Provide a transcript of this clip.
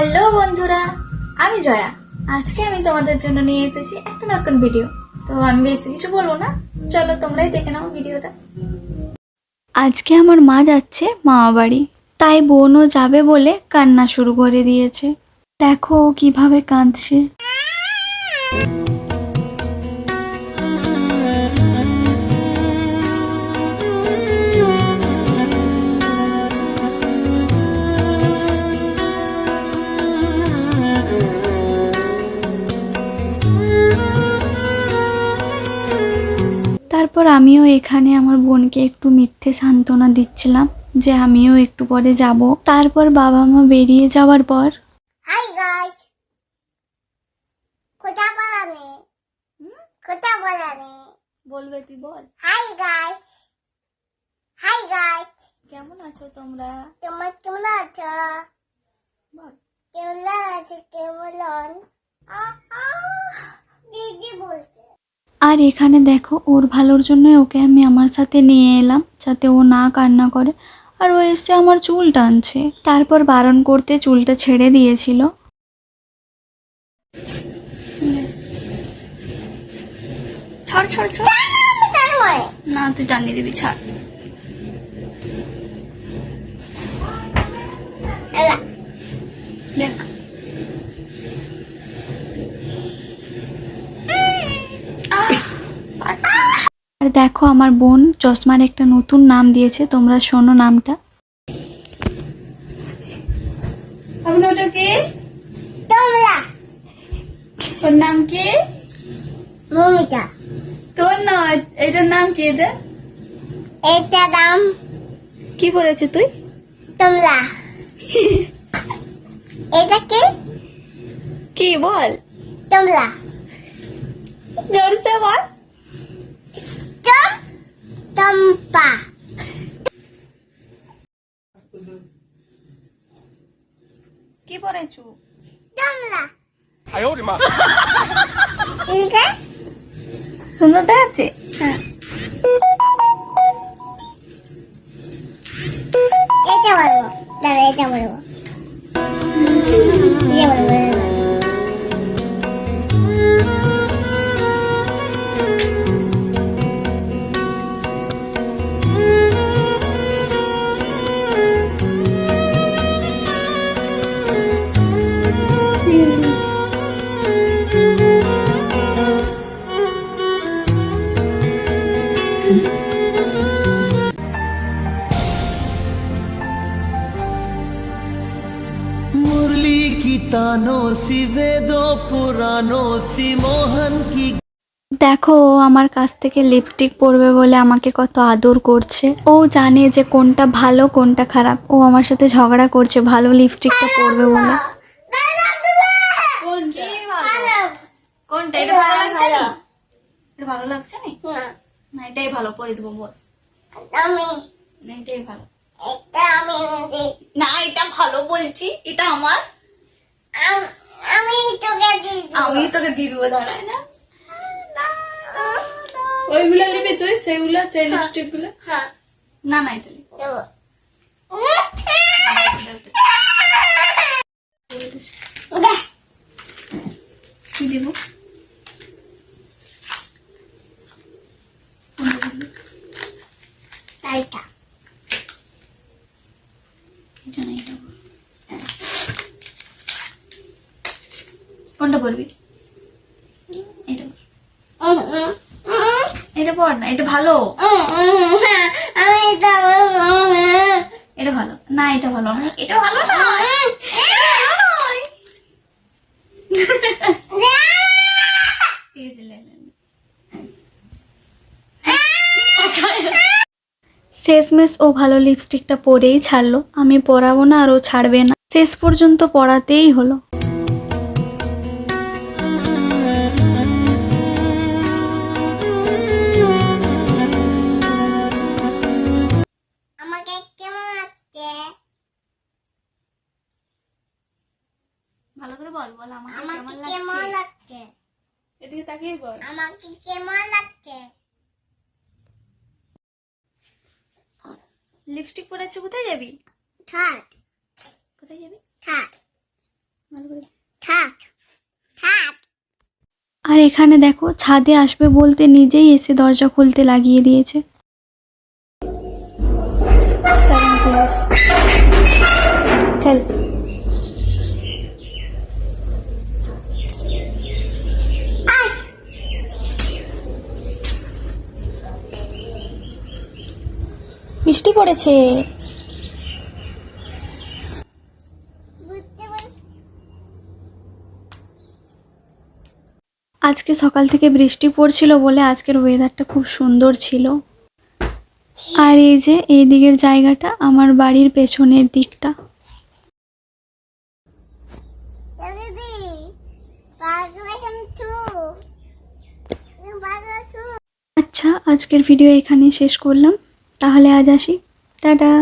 Hello বন্ধুরা, আমি জয়া। আজকে আমি তোমাদের জন্য নিয়ে এসেছি একটা নতুন ভিডিও তো আমি বেশি কিছু বলব না। চলো তোমরাই দেখে নাও ভিডিওটা আজকে আমার মা যাচ্ছে মামা বাড়ি। তাই বোনও যাবে বলে কান্না শুরু করে দিয়েছে। দেখো কীভাবে কাঁদছে। তারপর আমিও এখানে আমার বোনকে একটু মিথ্যে সান্ত্বনা দিচ্ছিলাম যে আমিও একটু পরে যাব। তারপর বাবা মা বেরিয়ে যাওয়ার পর হাই গাইস কোথা বলা নেই কোথা বলা নেই বলবে তুই বল। হাই গাইস হাই গাইস কেমন আছো তোমরা? তোমার কেমন আছো? বল। কেমন আছে? কেমন দিদি বলছে আর এখানে দেখো ওর ভালোর জন্যই ওকে আমি আমার সাথে নিয়ে এলাম যাতে ও না কান্না করে। আর ও এসে আমার চুল টানছে। তারপর বারণ করতে চুলটা ছেড়ে দিয়েছিল। ছাড় ছাড় ছাড়। না তুই টানিয়ে দিবি ছাড় এলা দেখ আর দেখো আমার বোন চশমার একটা নতুন নাম দিয়েছে তোমরা শোনো নামটা। তোর নাম কি? তোর না এটার নাম কি এটা? এটা দাম কি পড়েছে তুই? তোমরা। এটা কি? কি বল? তোমরা। জোরসে বল। 좀 점빠. 끼벌해줘. 점라. 아유 우리 마. 이게? 손을 닿지. 깨져버리고. 나 깨져버리고. দেখো ও আমার কাছ থেকে লিপস্টিক পরবে বলে আমাকে কত আদর করছে। ও জানে যে কোনটা ভালো কোনটা খারাপ। ও আমার সাথে ঝগড়া করছে ভালো লিপস্টিকটা পরবে বলে। এটা ভালো লাগছে না? না? এটাই ভালো পরে দেবো বস। না এটাই ভালো। না এটা ভালো বলছি এটা আমার। আম- তোকে দিয়ে আমি তোকে দিয়ে দেবো দাঁড়ায় না ওইগুলো নিবি তুই সেগুলো সেই লিপস্টিকগুলো হ্যাঁ। না না এটা কি দিব? তাইটা এটা না এটা কোনটা পরবি? এটা পর। না, এটা ভালো। এটা ভালো। না, এটা ভালো এটা ভালো লে। শেষমেশ ও ভালো লিপস্টিকটা পরেই ছাড়লো। আমি পরাবো না আর ও ছাড়বে না। শেষ পর্যন্ত পরাতেই হলো। বল বল আমাকে আমাকে কেমন লাগছে? এদিকে তাকিয়ে বল। আমাকে কেমন লাগছে? লিপস্টিক পরেছো কোথায় যাবি? থার্ড কোথায় যাবি? থার্ড ভালো করে থাক। থাক। আর এখানে দেখো ছাদে আসবে বলতে নিজেই এসে দরজা খুলতে লাগিয়ে দিয়েছে। হেল্প বৃষ্টি পড়েছে। আজকে সকাল থেকে বৃষ্টি পড়ছিল বলে আজকের ওয়েদারটা খুব সুন্দর ছিল। আর এই যে এই দিকের জায়গাটা আমার বাড়ির পেছনের দিকটা। আচ্ছা আজকের ভিডিও এখানেই শেষ করলাম। তাহলে আজ আসি। টাটা।